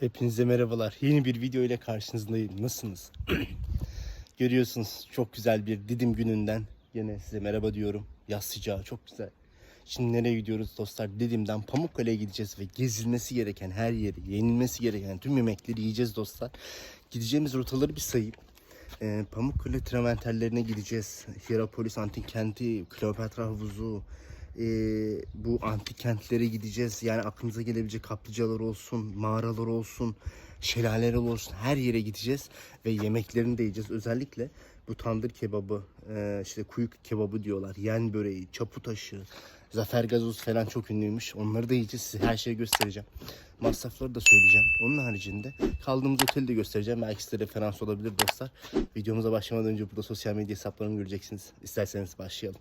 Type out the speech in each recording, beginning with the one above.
Hepinize merhabalar. Yeni bir video ile karşınızdayım. Nasılsınız? Görüyorsunuz çok güzel bir Didim gününden yine size merhaba diyorum. Yaz sıcağı çok güzel. Şimdi nereye gidiyoruz dostlar? Didim'den Pamukkale'ye gideceğiz ve gezilmesi gereken her yeri, yenilmesi gereken tüm yemekleri yiyeceğiz dostlar. Gideceğimiz rotaları bir sayayım. Ee, Pamukkale traventerlerine gideceğiz. Hierapolis antik kenti, Kleopatra havuzu, ee, bu antik kentlere gideceğiz. Yani aklınıza gelebilecek kaplıcalar olsun, mağaralar olsun, şelaleler olsun her yere gideceğiz ve yemeklerini de yiyeceğiz. Özellikle bu tandır kebabı, e, işte kuyu kebabı diyorlar, yen böreği, çapu taşı, zafer gazoz falan çok ünlüymüş. Onları da yiyeceğiz. Size her şeyi göstereceğim. Masrafları da söyleyeceğim. Onun haricinde kaldığımız oteli de göstereceğim. Belki size referans olabilir dostlar. Videomuza başlamadan önce burada sosyal medya hesaplarımı göreceksiniz. İsterseniz başlayalım.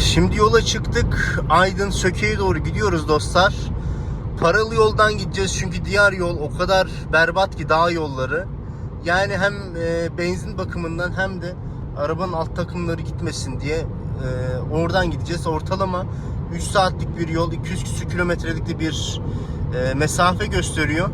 Şimdi yola çıktık. Aydın Söke'ye doğru gidiyoruz dostlar. Paralı yoldan gideceğiz çünkü diğer yol o kadar berbat ki dağ yolları. Yani hem e, benzin bakımından hem de arabanın alt takımları gitmesin diye e, oradan gideceğiz. Ortalama 3 saatlik bir yol, 200 küsür kilometrelik bir e, mesafe gösteriyor.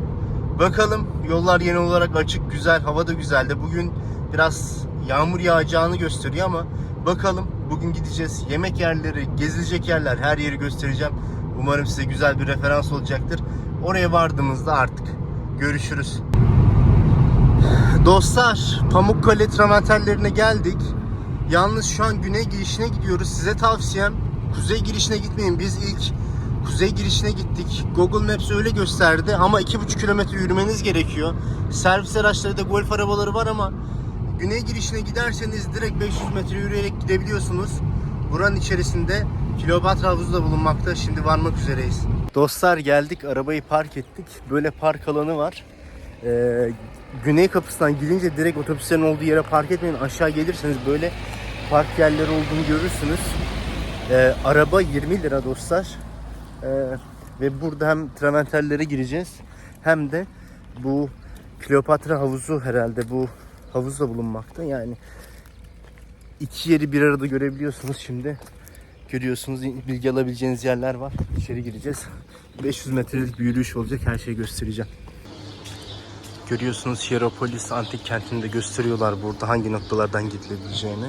Bakalım yollar yeni olarak açık, güzel, hava da güzel de bugün biraz yağmur yağacağını gösteriyor ama bakalım bugün gideceğiz. Yemek yerleri, gezilecek yerler her yeri göstereceğim. Umarım size güzel bir referans olacaktır. Oraya vardığımızda artık görüşürüz. Dostlar Pamukkale travertenlerine geldik. Yalnız şu an güney girişine gidiyoruz. Size tavsiyem kuzey girişine gitmeyin. Biz ilk kuzey girişine gittik. Google Maps öyle gösterdi ama 2,5 kilometre yürümeniz gerekiyor. Servis araçları da golf arabaları var ama güney girişine giderseniz direkt 500 metre yürüyerek gidebiliyorsunuz. Buranın içerisinde Kleopatra havuzu da bulunmakta. Şimdi varmak üzereyiz. Dostlar geldik arabayı park ettik. Böyle park alanı var. Ee, güney kapısından girince direkt otobüslerin olduğu yere park etmeyin. Aşağı gelirseniz böyle park yerleri olduğunu görürsünüz. Ee, araba 20 lira dostlar. Ee, ve burada hem traventerlere gireceğiz hem de bu Kleopatra havuzu herhalde bu havuzda bulunmakta. Yani iki yeri bir arada görebiliyorsunuz şimdi. Görüyorsunuz bilgi alabileceğiniz yerler var. İçeri gireceğiz. 500 metrelik bir yürüyüş olacak. Her şeyi göstereceğim. Görüyorsunuz Hierapolis antik kentini de gösteriyorlar burada hangi noktalardan gidilebileceğini.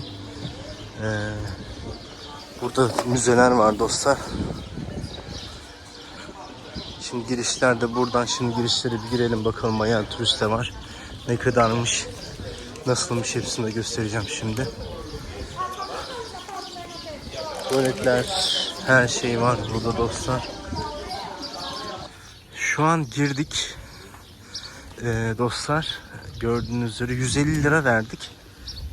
Ee, burada müzeler var dostlar. Şimdi girişlerde buradan şimdi girişlere bir girelim bakalım bayağı turist de var. Ne kadarmış, nasılmış hepsini de göstereceğim şimdi. Tuvaletler, her şey var burada dostlar. Şu an girdik. Ee, dostlar gördüğünüz üzere 150 lira verdik.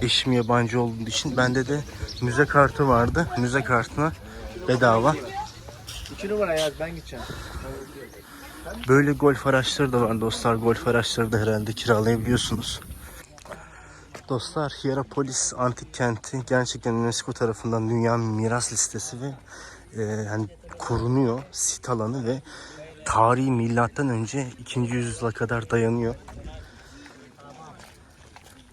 Eşim yabancı olduğu için bende de müze kartı vardı. Müze kartına bedava. İki numara yaz ben gideceğim. Böyle golf araçları da var dostlar. Golf araçları da herhalde kiralayabiliyorsunuz. Dostlar Hierapolis antik kenti gerçekten UNESCO tarafından Dünya Miras Listesi ve e, yani korunuyor sit alanı ve tarihi milattan önce 2. yüzyıla kadar dayanıyor.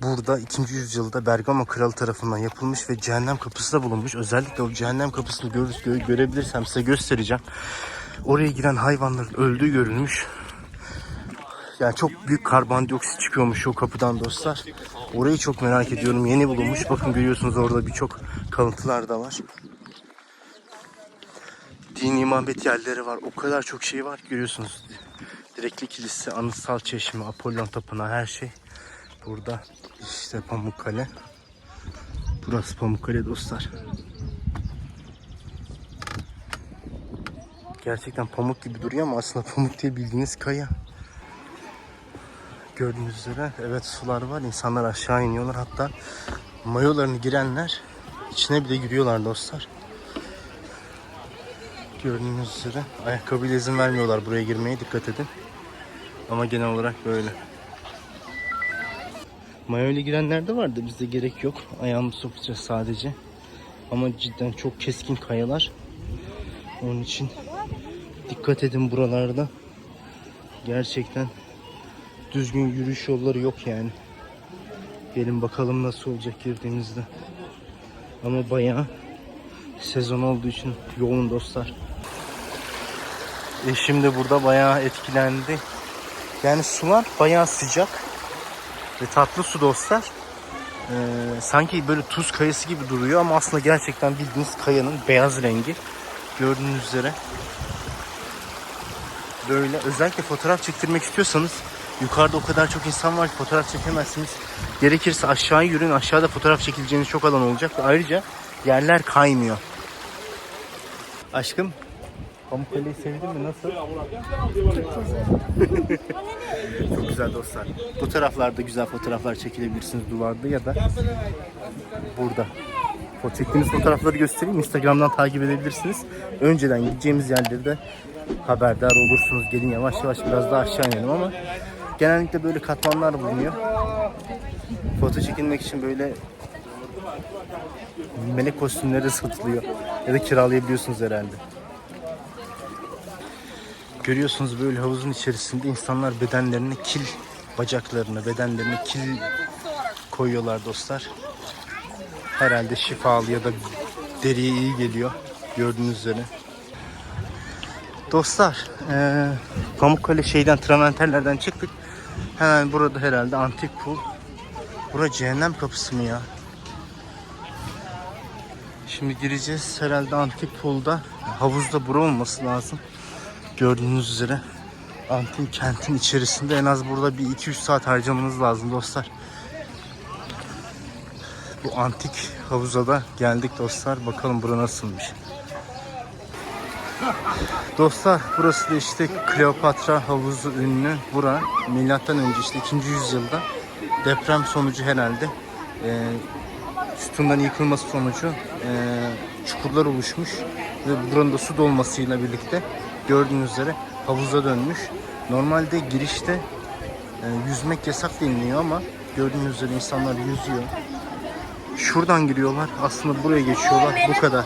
Burada 2. yüzyılda Bergama kralı tarafından yapılmış ve cehennem kapısı da bulunmuş. Özellikle o cehennem kapısını gör, gö- görebilirsem size göstereceğim. Oraya giren hayvanların öldüğü görülmüş. Yani çok büyük karbondioksit çıkıyormuş o kapıdan dostlar. Orayı çok merak ediyorum. Yeni bulunmuş. Bakın görüyorsunuz orada birçok kalıntılar da var. Dini mabet yerleri var. O kadar çok şey var görüyorsunuz. Direkli Kilise, Anıtsal Çeşme, Apollon Tapınağı her şey. Burada işte Pamukkale. Burası Pamukkale dostlar. Gerçekten pamuk gibi duruyor ama aslında pamuk değil bildiğiniz kaya. Gördüğünüz üzere evet sular var. İnsanlar aşağı iniyorlar. Hatta mayolarını girenler içine bile giriyorlar dostlar. Gördüğünüz üzere ayakkabıyla izin vermiyorlar buraya girmeye dikkat edin. Ama genel olarak böyle. Mayo ile girenler de vardı bizde gerek yok. Ayağımı sokacağız sadece. Ama cidden çok keskin kayalar. Onun için dikkat edin buralarda. Gerçekten düzgün yürüyüş yolları yok yani. Gelin bakalım nasıl olacak girdiğimizde. Ama bayağı sezon olduğu için yoğun dostlar. Eşim de burada bayağı etkilendi. Yani sular bayağı sıcak ve tatlı su dostlar. Ee, sanki böyle tuz kayası gibi duruyor ama aslında gerçekten bildiğiniz kayanın beyaz rengi. Gördüğünüz üzere. Böyle özellikle fotoğraf çektirmek istiyorsanız yukarıda o kadar çok insan var ki fotoğraf çekemezsiniz. Gerekirse aşağı yürüyün. Aşağıda fotoğraf çekileceğiniz çok alan olacak. Ayrıca yerler kaymıyor. Aşkım Pamukkale'yi sevdin mi? Nasıl? Çok güzel dostlar. Bu taraflarda güzel fotoğraflar çekilebilirsiniz duvarda ya da burada. O çektiğiniz fotoğrafları göstereyim. Instagram'dan takip edebilirsiniz. Önceden gideceğimiz yerleri de haberdar olursunuz. Gelin yavaş yavaş biraz daha aşağı inelim ama genellikle böyle katmanlar bulunuyor. Foto çekilmek için böyle melek kostümleri satılıyor. Ya da kiralayabiliyorsunuz herhalde. Görüyorsunuz böyle havuzun içerisinde insanlar bedenlerine kil bacaklarını, bedenlerine kil koyuyorlar dostlar. Herhalde şifalı ya da deriye iyi geliyor gördüğünüz üzere. Dostlar, eee Pamukkale şeyden, Traventerlerden çıktık. Hemen burada herhalde antik pool. Bura cehennem kapısı mı ya? Şimdi gireceğiz herhalde antik pool'da. Havuzda bura olması lazım. Gördüğünüz üzere antik kentin içerisinde en az burada bir 2-3 saat harcamanız lazım dostlar. Bu antik havuza da geldik dostlar. Bakalım bura nasılmış. Dostlar burası da işte Kleopatra havuzu ünlü. Bura milattan önce işte 2. yüzyılda deprem sonucu herhalde e, sütundan yıkılması sonucu e, çukurlar oluşmuş ve buranın da su dolmasıyla birlikte gördüğünüz üzere havuza dönmüş. Normalde girişte e, yüzmek yasak deniliyor ama gördüğünüz üzere insanlar yüzüyor. Şuradan giriyorlar. Aslında buraya geçiyorlar. Bu kadar.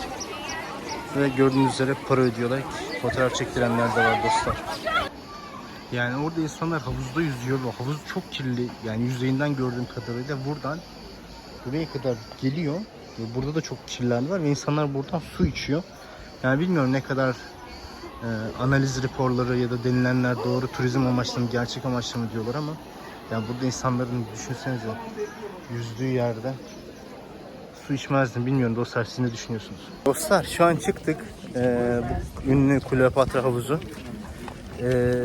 Ve gördüğünüz üzere para ödüyorlar. Fotoğraf çektirenler de var dostlar. Yani orada insanlar havuzda yüzüyor ve havuz çok kirli. Yani yüzeyinden gördüğüm kadarıyla buradan buraya kadar geliyor. Ve burada da çok kirler var ve insanlar buradan su içiyor. Yani bilmiyorum ne kadar e, analiz raporları ya da denilenler doğru turizm amaçlı mı gerçek amaçlı mı diyorlar ama yani burada insanların düşünsenize yüzdüğü yerde su içmezdim. Bilmiyorum dostlar siz ne düşünüyorsunuz? Dostlar şu an çıktık. Ee, bu ünlü Kleopatra havuzu. Ee,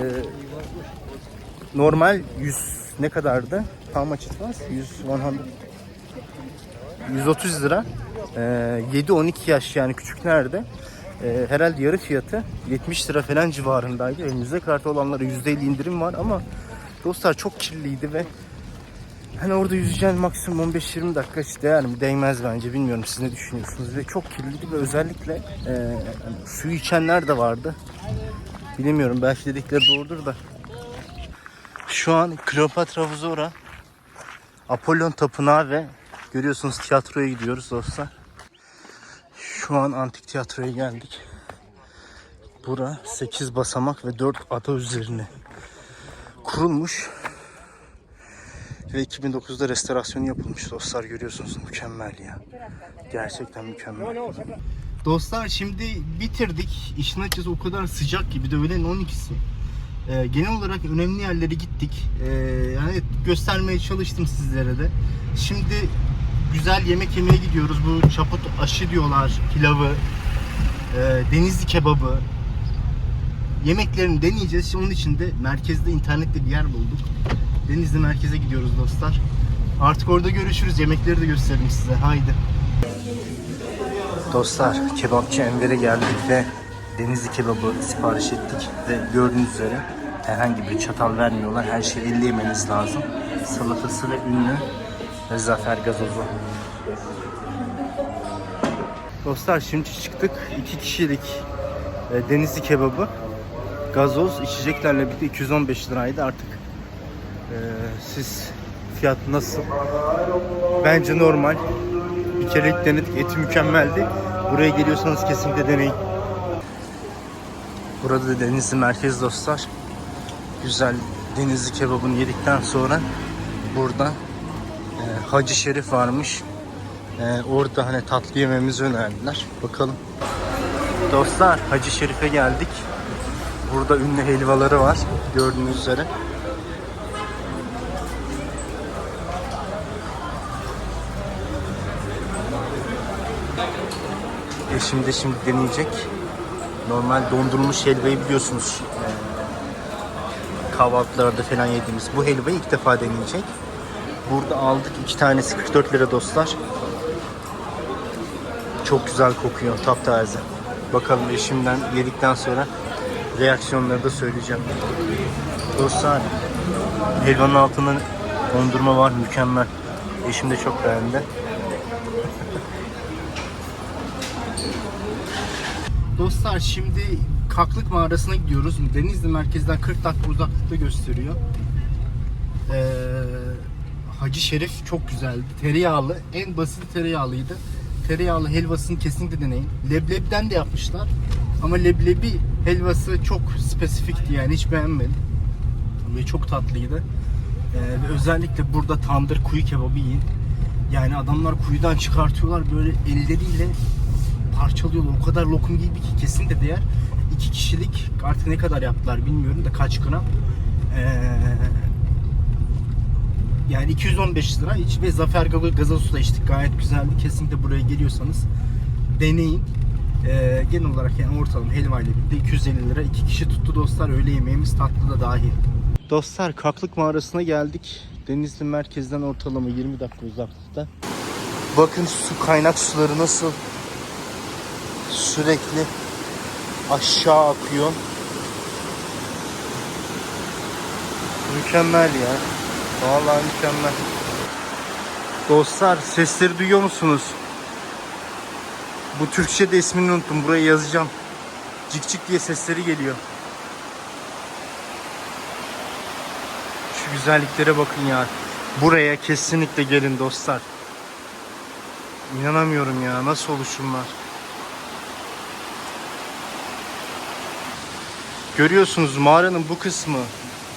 normal 100 ne kadardı? How much it was? 100, 100, 130 lira. Ee, 7-12 yaş yani küçüklerde. Ee, herhalde yarı fiyatı 70 lira falan civarındaydı. Elimizde kartı olanlara %50 indirim var ama dostlar çok kirliydi ve Hani orada yüzeceğin maksimum 15-20 dakika hiç değer? Değmez bence. Bilmiyorum siz ne düşünüyorsunuz. Ve çok kirliydi ve özellikle e, hani suyu içenler de vardı. Bilemiyorum belki dedikleri doğrudur da. Şu an Kleopatra havuzu ora. Apollon tapınağı ve görüyorsunuz tiyatroya gidiyoruz dostlar. Şu an antik tiyatroya geldik. Bura 8 basamak ve 4 ada üzerine kurulmuş. Ve 2009'da restorasyonu yapılmış dostlar görüyorsunuz mükemmel ya. Gerçekten mükemmel. Dostlar şimdi bitirdik. İşin açıkçası o kadar sıcak gibi de öğlen 12'si. Ee, genel olarak önemli yerlere gittik. Ee, yani göstermeye çalıştım sizlere de. Şimdi güzel yemek yemeye gidiyoruz. Bu çaput aşı diyorlar, pilavı, e, denizli kebabı. Yemeklerini deneyeceğiz. Şimdi onun için de merkezde internette bir yer bulduk. Denizli merkeze gidiyoruz dostlar. Artık orada görüşürüz. Yemekleri de gösteririm size. Haydi. Dostlar kebapçı Enver'e geldik ve denizli kebabı sipariş ettik ve gördüğünüz üzere herhangi bir çatal vermiyorlar. Her şeyi elle yemeniz lazım. Salatası ve ünlü zafer gazozu. Dostlar şimdi çıktık. iki kişilik e, denizli kebabı. Gazoz içeceklerle birlikte 215 liraydı artık. e, siz fiyat nasıl? Bence normal. Bir kerelik denedik. Eti mükemmeldi. Buraya geliyorsanız kesinlikle deneyin. Burada da Denizli merkez dostlar. Güzel denizli kebabını yedikten sonra burada Ee, Hacı Şerif varmış. Ee, orada hani tatlı yememizi önerdiler. Bakalım. Dostlar Hacı Şerif'e geldik. Burada ünlü helvaları var gördüğünüz üzere. Eşim de şimdi deneyecek. Normal dondurulmuş helvayı biliyorsunuz. Ee, kahvaltılarda falan yediğimiz bu helvayı ilk defa deneyecek. Burada aldık iki tanesi 44 lira dostlar. Çok güzel kokuyor taptaze. Bakalım eşimden yedikten sonra reaksiyonları da söyleyeceğim. Dostlar helvanın altında dondurma var mükemmel. Eşim de çok beğendi. Dostlar şimdi Kaklık mağarasına gidiyoruz. Denizli merkezden 40 dakika uzaklıkta gösteriyor. Ee, Hacı Şerif çok güzeldi. Tereyağlı. En basit tereyağlıydı. Tereyağlı helvasını kesinlikle deneyin. Leblebiden de yapmışlar. Ama leblebi helvası çok spesifikti yani hiç beğenmedim. Ve çok tatlıydı. Ee, ve özellikle burada tandır kuyu kebabı yiyin. Yani adamlar kuyudan çıkartıyorlar böyle elleriyle parçalıyorlar. O kadar lokum gibi ki kesin de değer. İki kişilik artık ne kadar yaptılar bilmiyorum da kaç gram. Ee, yani 215 lira iç ve Zafer Gazoz gazozu da içtik. Gayet güzeldi. Kesinlikle buraya geliyorsanız deneyin. Ee, genel olarak yani ortalama helva ile birlikte 250 lira. iki kişi tuttu dostlar. Öğle yemeğimiz tatlı da dahil. Dostlar Kaklık mağarasına geldik. Denizli merkezden ortalama 20 dakika uzaklıkta. Bakın su kaynak suları nasıl sürekli aşağı akıyor. Mükemmel ya. Vallahi mükemmel. Dostlar sesleri duyuyor musunuz? Bu Türkçe de ismini unuttum. Buraya yazacağım. Cik cik diye sesleri geliyor. Şu güzelliklere bakın ya. Buraya kesinlikle gelin dostlar. İnanamıyorum ya. Nasıl oluşumlar. Görüyorsunuz mağaranın bu kısmı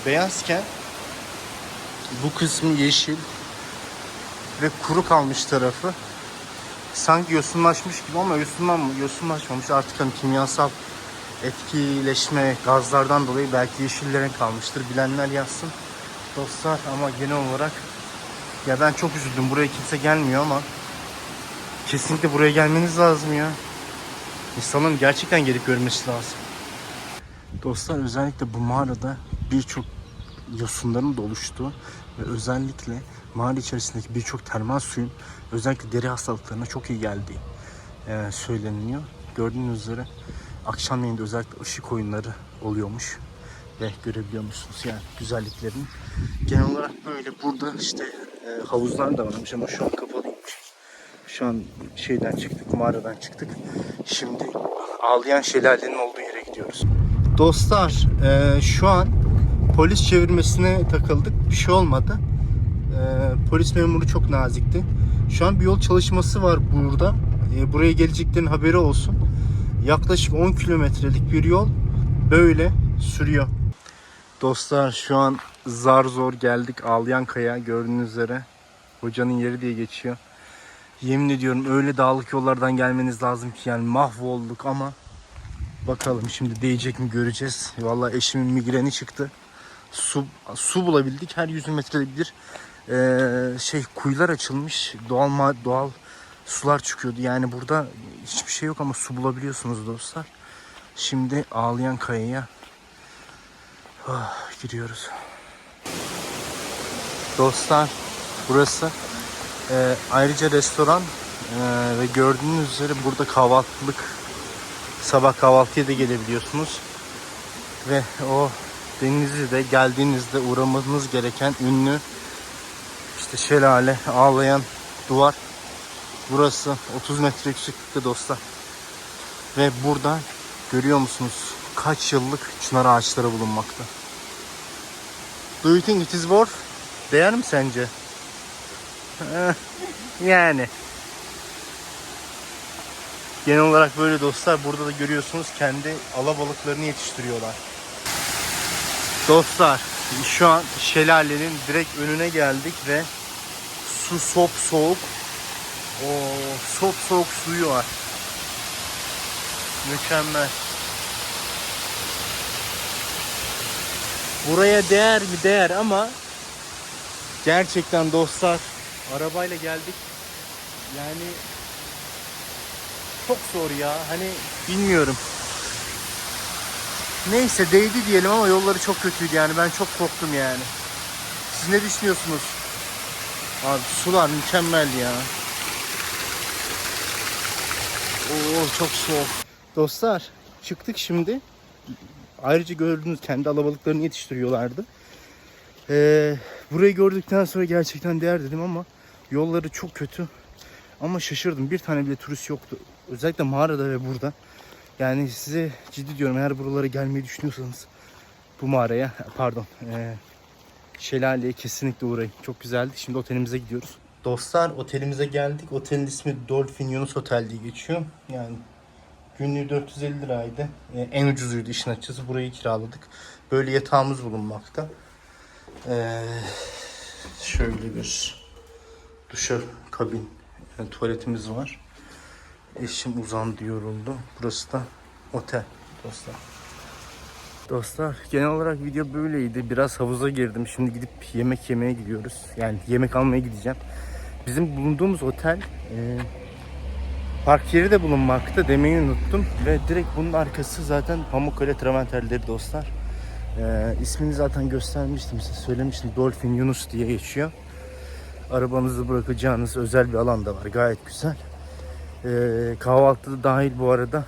beyazken bu kısmı yeşil ve kuru kalmış tarafı. Sanki yosunlaşmış gibi ama yosunlan yosunlaşmamış. Artık hani kimyasal etkileşme gazlardan dolayı belki yeşillere kalmıştır. Bilenler yazsın. Dostlar ama genel olarak ya ben çok üzüldüm. Buraya kimse gelmiyor ama kesinlikle buraya gelmeniz lazım ya. İnsanın gerçekten gelip görmesi lazım. Dostlar özellikle bu mağarada birçok yosunların da oluştuğu ve özellikle mağara içerisindeki birçok termal suyun özellikle deri hastalıklarına çok iyi geldiği e, söyleniyor. Gördüğünüz üzere akşamleyin de özellikle ışık oyunları oluyormuş ve görebiliyormuşsunuz yani güzelliklerini. Genel olarak böyle burada işte e, havuzlar da varmış ama şu an kapalıymış. Şu an şeyden çıktık, mağaradan çıktık. Şimdi ağlayan şelalenin olduğu yere gidiyoruz. Dostlar e, şu an polis çevirmesine takıldık. Bir şey olmadı. E, polis memuru çok nazikti. Şu an bir yol çalışması var burada. E, buraya geleceklerin haberi olsun. Yaklaşık 10 kilometrelik bir yol böyle sürüyor. Dostlar şu an zar zor geldik Ağlayan Kaya gördüğünüz üzere. Hocanın yeri diye geçiyor. Yemin ediyorum öyle dağlık yollardan gelmeniz lazım ki yani mahvolduk ama Bakalım şimdi değecek mi göreceğiz. Vallahi eşimin migreni çıktı. Su su bulabildik. Her 100 metrede bir ee, şey kuyular açılmış. Doğal doğal sular çıkıyordu. Yani burada hiçbir şey yok ama su bulabiliyorsunuz dostlar. Şimdi ağlayan kayaya ah, giriyoruz. Dostlar burası ee, ayrıca restoran ee, ve gördüğünüz üzere burada kahvaltılık sabah kahvaltıya da gelebiliyorsunuz. Ve o Denizli'de geldiğinizde uğramanız gereken ünlü işte şelale, ağlayan duvar. Burası 30 metre yükseklikte dostlar. Ve burada görüyor musunuz kaç yıllık çınar ağaçları bulunmakta. Do you think it is worth? Değer mi sence? Yani. Genel olarak böyle dostlar. Burada da görüyorsunuz kendi alabalıklarını yetiştiriyorlar. Dostlar şu an şelalenin direkt önüne geldik ve Su sop soğuk. O sop soğuk suyu var. Mükemmel. Buraya değer mi değer ama gerçekten dostlar arabayla geldik. Yani çok zor ya. Hani bilmiyorum. Neyse değdi diyelim ama yolları çok kötüydü yani. Ben çok korktum yani. Siz ne düşünüyorsunuz? Abi sular mükemmel ya. Oo çok soğuk. Dostlar çıktık şimdi. Ayrıca gördüğünüz kendi alabalıklarını yetiştiriyorlardı. Ee, burayı gördükten sonra gerçekten değer dedim ama yolları çok kötü. Ama şaşırdım. Bir tane bile turist yoktu. Özellikle mağarada ve burada. Yani size ciddi diyorum eğer buralara gelmeyi düşünüyorsanız bu mağaraya pardon ee, şelaleye kesinlikle uğrayın. Çok güzeldi. Şimdi otelimize gidiyoruz. Dostlar otelimize geldik. Otelin ismi Dolphin Yunus Otel diye geçiyor. Yani günlüğü 450 liraydı. Ee, en ucuzuydu işin açıkçası. Burayı kiraladık. Böyle yatağımız bulunmakta. Ee, şöyle bir duşa kabin yani tuvaletimiz var. Eşim uzandı yoruldu. Burası da otel dostlar. Dostlar genel olarak video böyleydi. Biraz havuza girdim. Şimdi gidip yemek yemeye gidiyoruz. Yani yemek almaya gideceğim. Bizim bulunduğumuz otel e, park yeri de bulunmakta demeyi unuttum. Ve direkt bunun arkası zaten Pamukkale Traventerleri dostlar. E, ismini zaten göstermiştim size söylemiştim. Dolphin Yunus diye geçiyor. Arabanızı bırakacağınız özel bir alan da var. Gayet güzel. E, kahvaltıda dahil bu arada.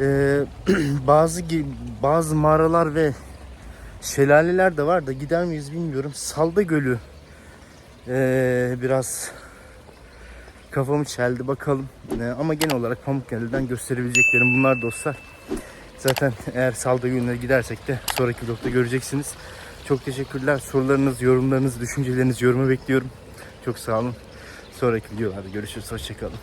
Ee, bazı bazı mağaralar ve şelaleler de var da gider miyiz bilmiyorum. Salda Gölü ee, biraz kafamı çeldi bakalım. Ee, ama genel olarak Pamukkale'den gösterebileceklerim bunlar dostlar. Zaten eğer Salda Gölü'ne gidersek de sonraki vlogda göreceksiniz. Çok teşekkürler. Sorularınız, yorumlarınız, düşünceleriniz yoruma bekliyorum. Çok sağ olun. Sonraki videolarda görüşürüz. Hoşçakalın.